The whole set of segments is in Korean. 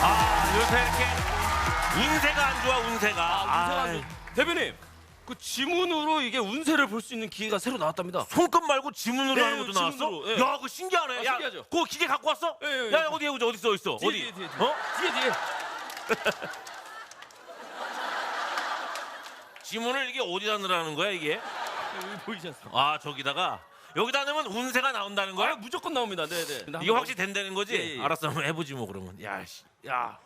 아 요새 이렇게 운세가 안 좋아 운세가. 아, 운세가 대표님, 그 지문으로 이게 운세를 볼 수 있는 기계가 새로 나왔답니다. 손끝 말고 지문으로 네, 하는 것도 나왔어? 지문으로, 예. 야 그거 신기하네. 아, 야 신기하죠? 그거 기계 갖고 왔어? 예, 예, 야 예. 어디 어디 어디 있어 있어 뒤에, 어디? 뒤에, 뒤에, 뒤에. 어? 뒤에 뒤에. 지문을 이게 어디다 넣으라는 거야 이게? 여기 보이지 않습니까? 아 저기다가 여기다 넣으면 운세가 나온다는 거야? 아, 무조건 나옵니다. 네, 네. 이게 확실히 된다는 거지? 예, 예, 예. 알았어 한번 해보지 뭐 그러면 야 씨, 야.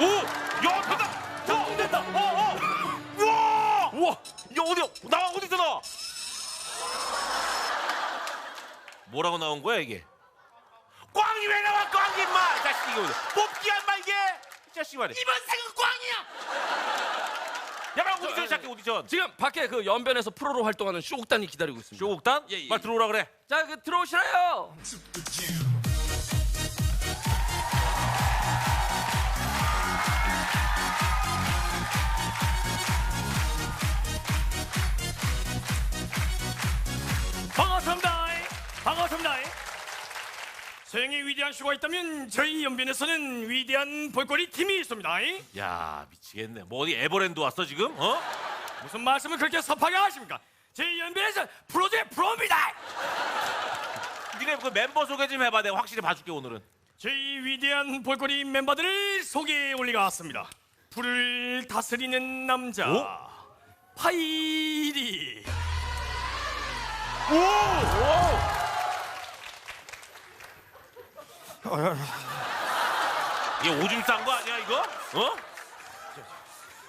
오! 야 된다! 야 된다! 어! 어! 우와! 우와! 야 어디 나와 어디서 나와? 뭐라고 나온 거야 이게? 꽝이 왜 나와 꽝이! 이 자식 이거 뽑기야 임마 이게! 이 자식 말이야 이번 생은 꽝이야! 야 빨리 오디션 시작해 오디션 지금 밖에 그 연변에서 프로로 활동하는 쇼옥단이 기다리고 있습니다. 쇼곡단? 예, 예. 빨리 들어오라 그래 자, 그 들어오시라요. 반갑습니다. 반갑습니다. 서영의 위대한 쇼가 있다면 저희 연변에서는 위대한 볼거리 팀이 있습니다. 야 미치겠네 뭐 어디 에버랜드 왔어 지금? 어? 무슨 말씀을 그렇게 섭하게 하십니까? 저희 연변에서 프로제 프로입니다. 니네 그 멤버 소개 좀 해봐 내가 확실히 봐줄게 오늘은 저희 위대한 볼거리 멤버들을 소개해 올리겠습니다. 불을 다스리는 남자 오? 파이리 이 게 오줌 싼 거 아니야 이거? 어?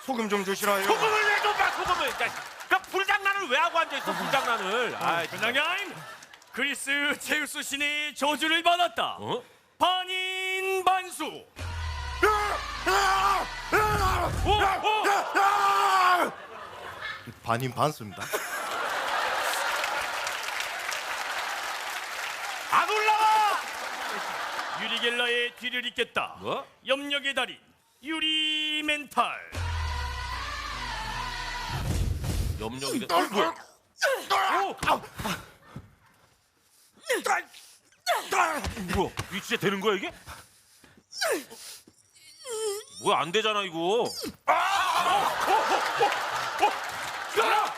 소금 좀 주시라요. 소금을 왜좀 봐 소금을 야, 그니까 불장난을 왜 하고 앉아 있어 불장난을 아이 진짜. 부장님 그리스 제우스 신의 저주를 받았다. 어? 반인 반수 반인 반수입니다. 안 올라와! 유리겔라의 뒤를 잇겠다. 뭐? 염력의 달인 유리 멘탈. 염력이 돼 어, 뭐야? 오! 뭐야 이게 진짜 되는 거야 이게? 뭐야 안 되잖아 이거 사부라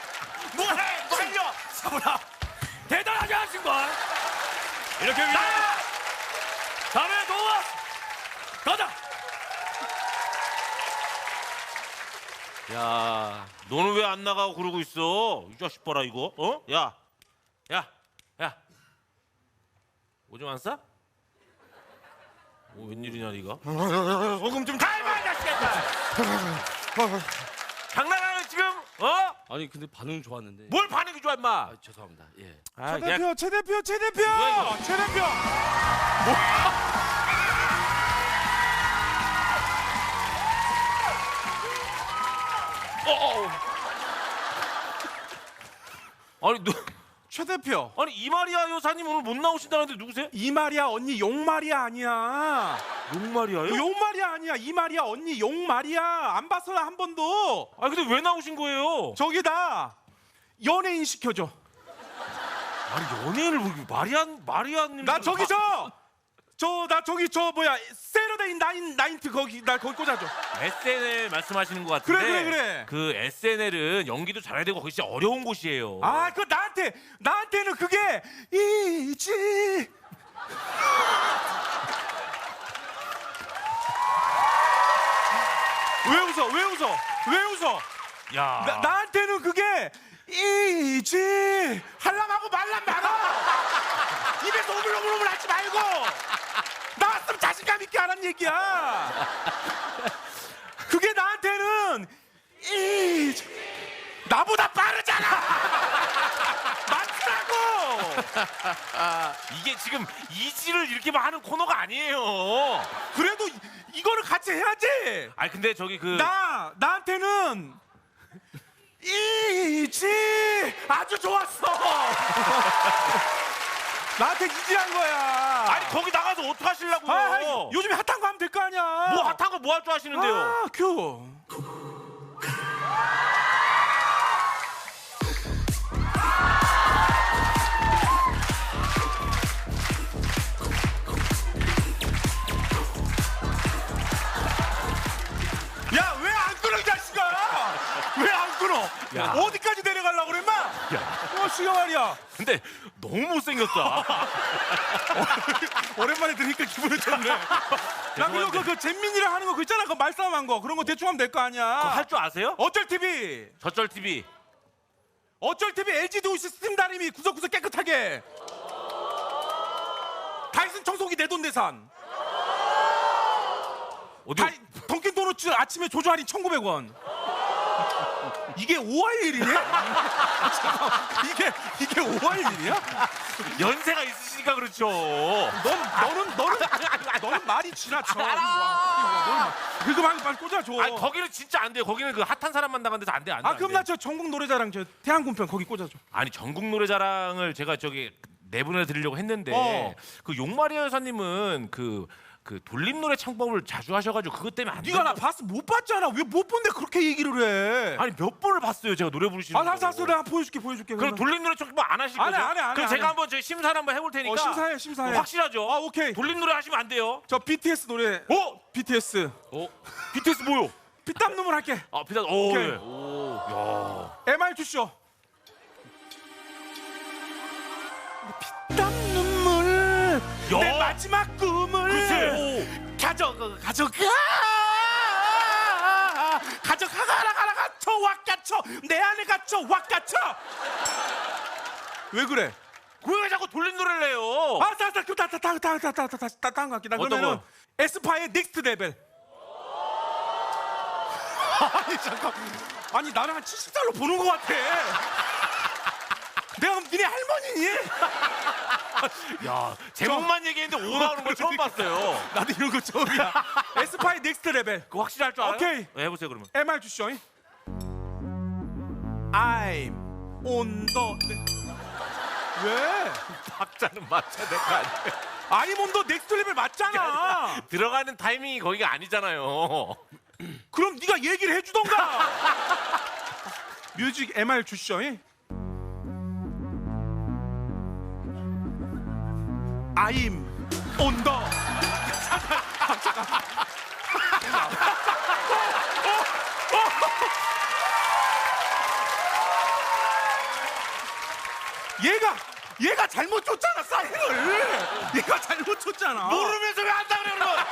뭐해 살려 사부라 대단하게 하신 걸. 이렇게 도와 가자. 야, 너는 왜 안 나가고 그러고 있어? 이 자식 봐라 이거. 어? 야, 야, 야. 오줌 안 싸? 어, 웬일이냐 네가? 소금 좀. 갈마 자식아! 장난하는 지금? 어? 아니, 근데 반응 좋았는데. 뭘 반응이 좋아 임마? 아, 죄송합니다. 예. 아, 최 대표, 최 대표, 최 대표, 뭐야? 최 대표. 아니 너, 최 대표. 아니 이마리아 여사님 오늘 못 나오신다는데 누구세요? 이마리아 언니 용마리아 아니야. 용마리아요? 용마리아 아니야. 이마리아 언니 용마리아. 안 봤어요 한 번도? 아 근데 왜 나오신 거예요? 저기다 연예인 시켜줘. 아니 연예인을 뭐 마리안 마리아님 나 저기 저 저 나 저기 저 뭐야 세러데이 나인 나인트 거기 나 거기 꽂아줘. SNL 말씀하시는 것 같은데 그래, 그래, 그래. 그 SNL은 연기도 잘해야 되고 거기 진짜 어려운 곳이에요. 아 그거 나한테 나한테는 그게 이지. 왜 웃어 왜 웃어 왜 웃어? 야. 나, 나한테는 그게 이지. 할람하고 말람 말아. 입에서 오물오물오물 하지 말고 나왔으면 자신감 있게 하란 얘기야. 그게 나한테는 이지 나보다 빠르잖아. 맞추라고. 이게 지금 이지를 이렇게만 하는 코너가 아니에요. 그래도 이- 이거를 같이 해야지. 아니 근데 저기 그 나 나한테는 이지 아주 좋았어. 나한테 이질한 거야. 아니 거기 나가서 어떡하시려고요? 아, 아이, 요즘에 핫한 거 하면 될 거 아니야. 뭐 핫한 거 뭐 할 줄 아시는데요? 아, 큐. 야, 왜 안 끊어, 이 자식아? 왜 안 끊어? 야. 어디까지 내려가려고 그래, 인마? 야. 어, 시가 말이야. 근데 너무 못생겼다. 오랜만에 들으니까 기분이 좋네. 나 그리고 그, 그 잼민이랑 하는 거 그 있잖아 그 말싸움한 거 그런 거 대충 하면 될 거 아니야. 할 줄 아세요? 어쩔 TV 저쩔 TV. 어쩔 TV LG 도시 스팀 다리미 구석구석 깨끗하게 다이슨 청소기 내 돈 내산 어디? 다이, 던킨 도너츠 아침에 조조 할인 1,900원 이게 5할 일이냐? 이게 이게 5할 일이야? 연세가 있으시니까 그렇죠. 넌 너는 너는 너는 말이 지나쳐. 이리 와, 이리 와, 너는 그거 빨리 빨리 꽂아줘. 아니 거기는 진짜 안 돼요. 거기는 그 핫한 사람만 나간 데서 안 돼, 안 돼. 아 안 그럼 돼. 나 저 전국 노래자랑 저 태양군편 거기 꽂아줘. 아니 전국 노래자랑을 제가 저기 내보내 드리려고 했는데 어. 그 용마리아 여사님은 그. 그 돌림 노래 창법을 자주 하셔가지고 그것 때문에 안 네가 나 된다고- 봤어 못 봤잖아. 왜 못 본데 그렇게 얘기를 해? 아니 몇 번을 봤어요 제가 노래 부르시는 아, 거. 알았어, 알았어. 내가 보여줄게, 보여줄게. 그럼. 돌림 노래 창법 안 하실 안 거죠? 해, 안 해, 안 해, 그럼 안 제가 해. 한번 저희 심사를 한번 해볼 테니까 어, 심사해, 심사해. 어, 확실하죠? 아, 오케이. 돌림 노래 하시면 안 돼요 저 BTS 노래. 어? BTS. 어? BTS 뭐요? 피땀 눈물 할게. 아 비단 오, 오케이. 네. 오, 야. MR 주쇼. 피땀. 내 마지막 꿈을 그치? 가져가 가져가 가져가 가라 가라 갇혀 왁 갇혀 내 안에 갇혀 왁 갇혀 왜 그래? 왜 자꾸 돌림 노래를 해요? 아, 다, 다, 다, 다, 다, 다, 다, 다, 다, 다, 다, 다른 거. 나 어떤 그러면은 거? 에스파의 넥스트 레벨. 아니 잠깐. 아니 나는 한 70살로 보는 것 같아. 내가 니네 할머니니? 야 제목만 얘기했는데 오 나오는 걸 처음 봤어요. 나도 이런 거 처음이야. 에스파의 넥스트 레벨. 그거 확실히 할줄 알아요? 오케이. 네, 해보세요 그러면. MR 주쇼. I'm on the. 왜? 박자는 맞춰야 될 거 아니에요? I'm on the 넥스트 레벨 맞잖아. 들어가는 타이밍이 거기가 아니잖아요. 그럼 네가 얘기를 해주던가. 뮤직 MR 주 on the. 얘가 얘가 잘못 줬잖아 사인을. 얘가 잘못 줬잖아. 모르면서 왜 한다 그래 그러면?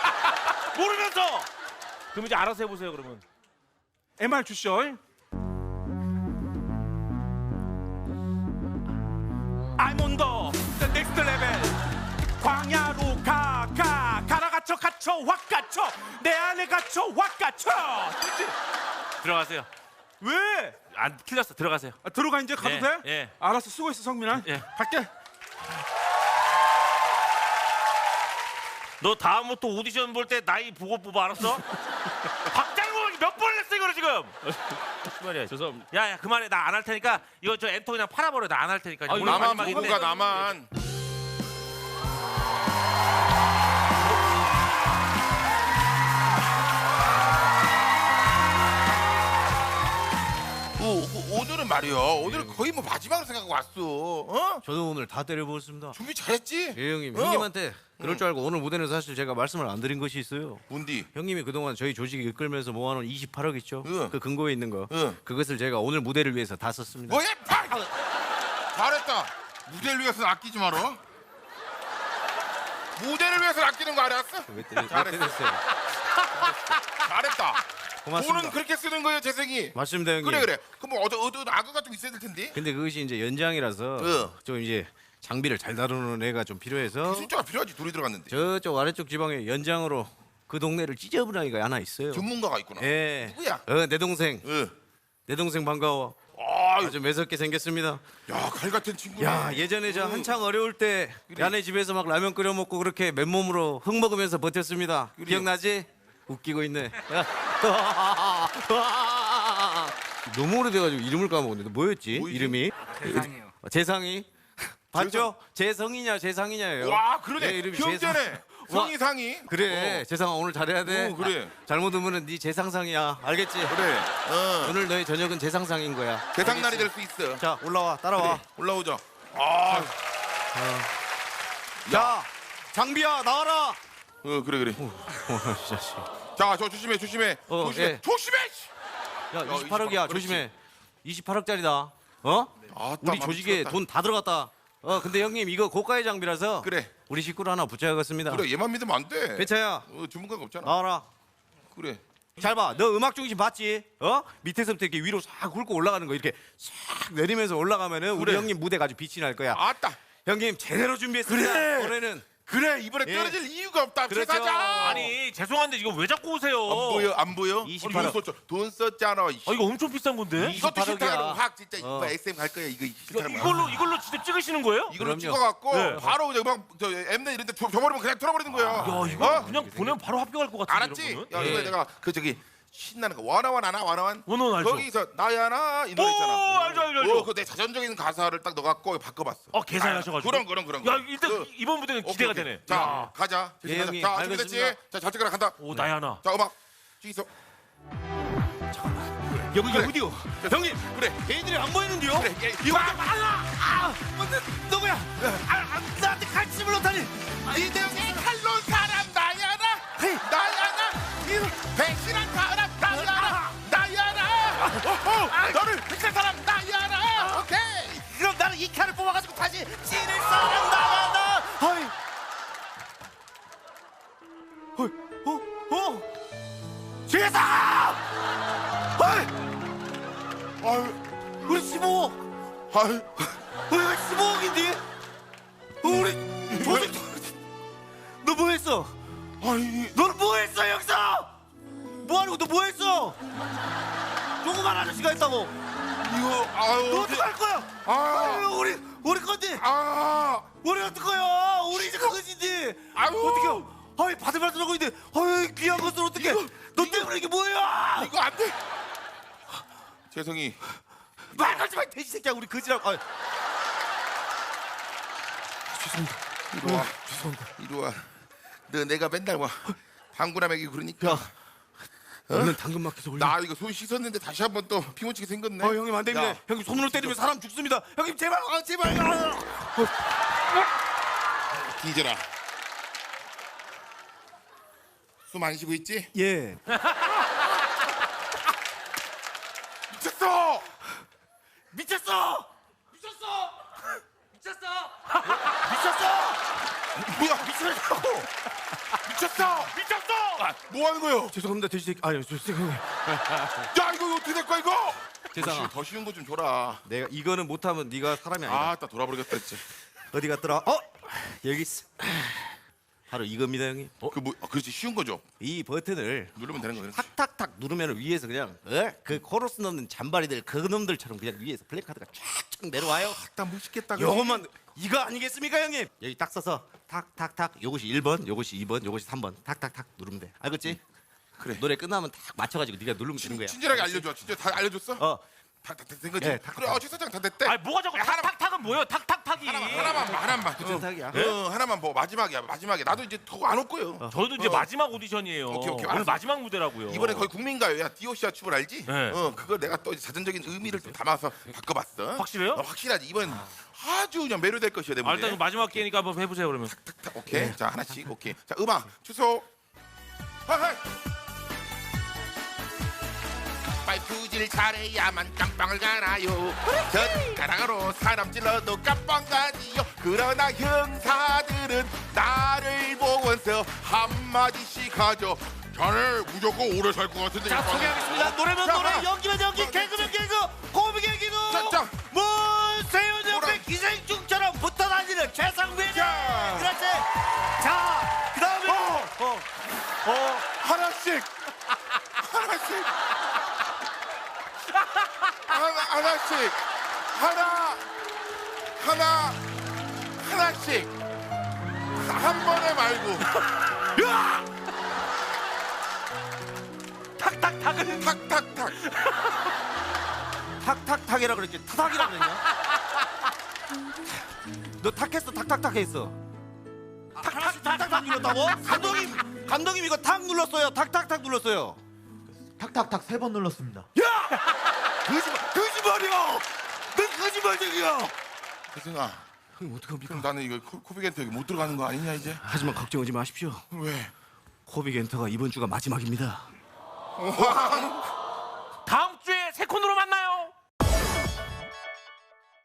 모르면서. 그럼 이제 알아서 해보세요 그러면. MR 주쇼. I'm on the 갇혀, 확 갇혀. 내 안에 갇혀, 확 갇혀. 들어가세요. 왜? 안 틀렸어. 들어가세요. 아, 들어가 이제 가도 예, 돼? 예. 알았어, 수고했어 성민아. 예. 갈게. 너 다음부터 오디션 볼 때 나이 보고 뽑아 알았어? 박장군 몇 번을 했어 이거를 지금? 말이야. 죄송합니다. 야야 그만해 나 안 할 테니까 이거 저 엔터 그냥 팔아버려 나 안 할 테니까. 아니, 오늘 나만 마지막인데. 보고 가, 나만. 말이야. 오늘 은 거의 뭐 마지막으로 생각하고 왔어. 어? 저도 오늘 다 때려보았습니다. 준비 잘했지? 예 형님, 어. 형님한테 그럴 줄 알고 오늘 무대는 사실 제가 말씀을 안 드린 것이 있어요. 뭔디? 형님이 그동안 저희 조직 이끌면서 모아놓은 28억 있죠? 응. 그 근거에 있는 거. 응. 그것을 제가 오늘 무대를 위해서 다 썼습니다. 뭐야? 파! 잘했다. 무대를 위해서는 아끼지 마라. 무대를 위해서 아끼는 거 알았어? 왜, 때리, 왜 잘했어. 때렸어요? 잘했다. 고맙습니다. 돈은 그렇게 쓰는 거예요, 재생이. 맞습니다 형님. 그래 그래. 그럼 뭐 어디 어디 악어가 좀 있어야 될 텐데. 근데 그것이 이제 연장이라서 응. 좀 이제 장비를 잘 다루는 애가 좀 필요해서 숫자가 필요하지. 돈이 들어갔는데. 저쪽 아래쪽 지방에 연장으로 그 동네를 찢어버린 아이가 하나 있어요. 전문가가 있구나. 예. 누구야? 어, 내 동생. 응. 내 동생 반가워. 아주 매섭게 생겼습니다. 야, 칼 같은 친구네. 야 예전에 저 한창 어려울 때 야네 집에서 막 라면 끓여 먹고 그렇게 맨몸으로 흙 먹으면서 버텼습니다. 기억나지? 웃기고 있네. 너무 오래돼가지고 이름을 까먹었는데 뭐였지? 이름이? 재상이요. 재상이? 봤죠? 재성이냐 재상이냐예요. 와, 그러네. 내 이름이 기억되네. 성이 상이. 그래 재상아 오늘 잘해야 돼. 어, 그래. 잘못 오면은 네 재상상이야. 알겠지? 그래. 어. 오늘 너의 저녁은 재상상인 거야. 대상 날이 될 수 있어. 자 올라와 따라와. 올라오자. 아, 자 장비야 나와라. 어 그래 그래. 이 자식. 자, 저 조심해, 조심해, 어, 조심해, 예. 조심해. 씨! 야, 28억, 28억이야. 그렇지. 조심해. 28억짜리다. 어? 아따, 우리 맘 조직에 미쳤다. 돈 다 들어갔다. 어, 근데 형님 이거 고가의 장비라서 그래. 우리 식구를 하나 붙여야겠습니다. 그래 얘만 믿으면 안 돼. 배차야, 어, 전문가가 없잖아. 나와라. 그래. 잘 봐. 너 음악 중심 봤지? 어? 밑에서부터 이렇게 위로 싹 훑고 올라가는 거 이렇게 싹 내리면서 올라가면은 우리 그래. 형님 무대가 아주 빛이 날 거야. 아따. 형님 제대로 준비했습니다. 그래. 올해는 그래 이번에 예. 떨어질 이유가 없다. 그렇죠. 최사장. 아니 죄송한데 이거 왜 자꾸 오세요? 안 보여 안 보여? 28억. 돈 썼죠. 돈 썼잖아. 이아 이거 엄청 비싼 건데? 이것도 28억 이야. 싫다고 확 진짜 어. 이거 SM 갈 거야 이거 이거, 싫다고. 이걸로 이걸로 직접 찍으시는 거예요? 이걸로 그럼요. 찍어갖고 네. 바로 그냥 막 저, 엠넷 이런 데 줘- 줘버리면 그냥 틀어버리는 거야. 야 이거 어? 그냥 보내면 바로 합격할 것 같은데 알았지? 이런 야 거는? 이거 예. 내가 그 저기 신나는 거 원어원 하나 원어원 원어원 알죠? 거기서 나야 나 이 노래 있잖아 오, 알죠, 알죠, 알죠. 어, 그내 자전적인 가사를 딱 넣어갖고 바꿔봤어 어 계산하셔가지고 그럼 그럼 그럼 야 그럼. 일단 그, 이번 무대는 오케이, 기대가 오케이. 되네 자 야. 가자 예. 형님, 자 준비됐지? 알겠습니다. 자 저쪽으로 간다 오 나야나 자 음악 주이소 여기 그래. 어디요? 형님 그래 애들이 안 보이는데요? 그래 예, 이거 좀 알라! 아! 근데 누구야? 아, 아, 나한테 같이 불러다니! 이대형의 칼로 사람 나야나 나야나 이 백신한 사람 나야나 나야나 오호 너를 백신 사람 나야나 오케이 그럼 나는 이 칼을 뽑아가지고 다시 찌를 사람 나가다! 허이! 허이! 어? 어? 세상! 허이! 아유 우리 15억! 아유 우리가 15억인데? 우리 조직 너 뭐했어? 아니 너는 뭐했어 여기서? 뭐하는 거너 뭐했어? 조그만 아저씨가 있다고. 이거 아유 너 어떡할 거야? 아. 아유 우리 우리 건데 아. 우리 어떡해요 우리 이제 그것인데 아유. 어떡해 아이 말도 하고 있는데 아이 귀한 것을 어떻게 너 때문에 이게 뭐야? 이거 안돼. 재성이. 말 걸지 마 돼지 새끼야 우리 거지라고. 아, 이리 와. 죄송합니다. 이리 와너 내가 맨날 와. 방구나 먹이고 그러니까. 야 너는 당근 마켓에 올려. 나 이거 손 씻었는데 다시 한번 또 피곤치게 생겼네. 어 형님 안 됩니다. 야, 형님 손으로 때리면 사람 죽습니다. 형님 제발 아 제발. 아. 뒤져라. 숨 안 쉬고 있지? 예. 미쳤어! 미쳤어! 미쳤어! 미쳤어! 미쳤어 뭐야 미쳤다고! 미쳤어! 미쳤어! 뭐 하는 거요? 죄송합니다 돼지 새끼. 아니 저 새끼. 형님 야 이거 어떻게 될 거야 이거? 재상아. 더, 쉬운 거 좀 줘라. 내가 이거는 못하면 네가 사람이 아니다. 아따 돌아버리겠다 진짜. 어디 갔더라? 어? 여기 있어 바로 이겁니다 형님. 그뭐 아, 그렇지. 쉬운 거죠. 이 버튼을 누르면 되는 거네 탁탁탁 누르면 위에서 그냥 어? 그 코러스 넣는 잔바리들 그 놈들처럼 그냥 위에서 플래카드가 쫙쫙 내려와요. 딱 멋있겠다 그지? 요것만 이거 아니겠습니까 형님? 여기 딱 써서 탁탁탁 요것이 1번 요것이 2번 요것이 3번 탁탁탁 누르면 돼. 알겠지? 그래. 노래 끝나면 딱 맞춰가지고 네가 누르면 되는 거야. 친절하게 알려줘. 진짜 다 알려줬어? 어 다 된 거지? 예, 탁, 그래 어 최 사장 다 됐대. 아니 뭐가 자꾸 하나만. 탁탁탁은 뭐예요? 탁탁탁이. 하나만 하나만 봐 하나만. 탁탁이야? 어 하나만 뭐 마지막이야 마지막이야 나도 이제 더안올 거예요. 저도 이제 어. 마지막 오디션이에요. 오케이, 오케이, 오늘 알았어. 마지막 무대라고요. 이번에 거의 국민가요야. 디오시아 춤을 알지? 네. 어 그거 내가 또 이제 자전적인 의미를 좀 담아서 바꿔봤어. 확실해요? 어, 확실하지. 이번 아주 그냥 매료될 것이야 내 아, 무대 일단 마지막 기회니까 한번 해보세요 그러면. 탁탁 오케이. 자 하나씩 오케이. 자 음악 주소. 하이 빨투질 잘해야만 깜빵을 가나요? 젓가락으로 사람 찔러도 깜빵 가지요. 그러나 형사들은 나를 보고서 한마디씩 하죠. 자네 무조건 오래 살 것 같은데 자 소개하겠습니다. 노래면 자, 노래. 연기면 연기 개그면 개그 고비면 개그 자, 자. 뭐 세운 옆에. 기생충처럼 붙어다니는 최상빈 자. 그렇지 하나씩 하나 하나 하나씩. 한 번에 말고. 탁탁탁은? 탁탁탁. 탁탁탁이라 그랬지. 타닥이라 그랬냐? 너 탁했어. 탁탁탁 했어. 탁탁 탁탁탁 눌렀다고? 감독님 감독님 이거 탁 눌렀어요. 탁탁탁 눌렀어요. 탁탁탁 세 번 눌렀습니다. 거짓말 거짓말이야! 넌 거짓말쟁이야! 혜승아 형님 어떡합니까? 그럼 나는 이거 코빅엔터 여기 못 들어가는 거 아니냐 이제? 하지만 걱정하지 마십시오 왜? 코빅 엔터가 이번 주가 마지막입니다 다음 주에 세콘으로